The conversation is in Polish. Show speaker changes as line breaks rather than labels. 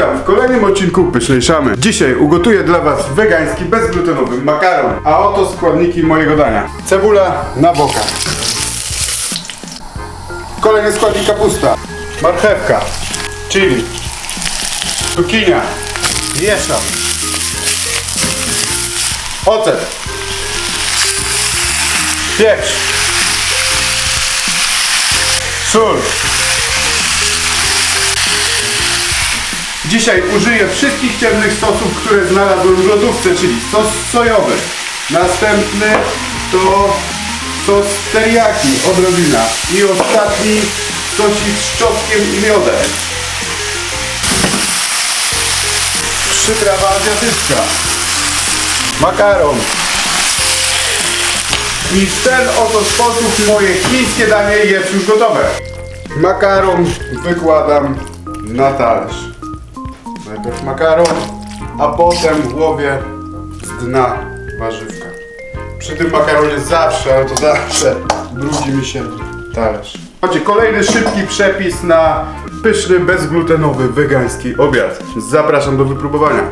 Witam w kolejnym odcinku Pysznej Szamy. Dzisiaj ugotuję dla Was wegański, bezglutenowy makaron. A oto składniki mojego dania. Cebula na boka. Kolejny składnik kapusta. Marchewka. Chili. Cukinia. Mieszam. Ocet. Pieprz. Sól. Dzisiaj użyję wszystkich ciemnych sosów, które znalazłem w lodówce, czyli sos sojowy. Następny to sos teriyaki, odrobina. I ostatni sosik z czosnkiem i miodem. Przyprawa azjatycka. Makaron. I w ten oto sposób moje chińskie danie jest już gotowe. Makaron wykładam na talerz. Najpierw makaron, a potem łowię z dna warzywka. Przy tym makaronie zawsze, ale to zawsze brudzi mi się talerz. Macie kolejny szybki przepis na pyszny, bezglutenowy, wegański obiad. Zapraszam do wypróbowania.